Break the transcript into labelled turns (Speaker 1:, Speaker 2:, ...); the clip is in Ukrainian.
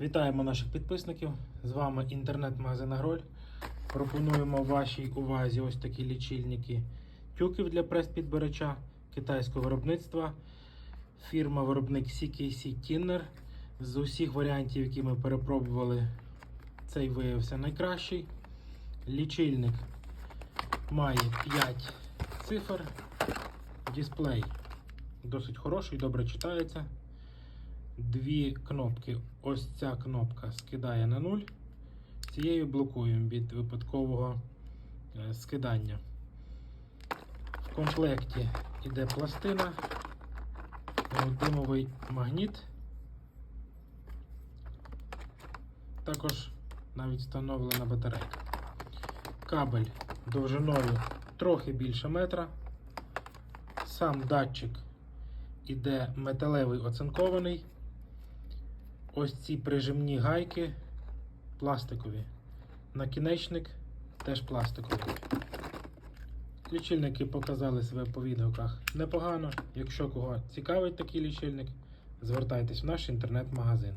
Speaker 1: Вітаємо наших підписників. З вами інтернет-магазин Агроль. Пропонуємо вашій увазі ось такі лічильники тюків для прес-підбирача китайського виробництва. Фірма виробник CKC Tinner. З усіх варіантів, які ми перепробували, цей виявився найкращий. Лічильник має 5 цифр. Дисплей досить хороший, добре читається. Дві кнопки. Ось ця кнопка скидає на 0. Цією блокуємо від випадкового е, скидання. В комплекті йде пластина, неодимовий магніт. Також навіть встановлена батарейка. Кабель довжиною трохи більше метра. Сам датчик іде металевий оцинкований. Ось ці прижимні гайки пластикові. Накінечник теж пластиковий. Лічильники показали себе по відгуках непогано. Якщо кого цікавить такий лічильник, звертайтесь в наш інтернет-магазин.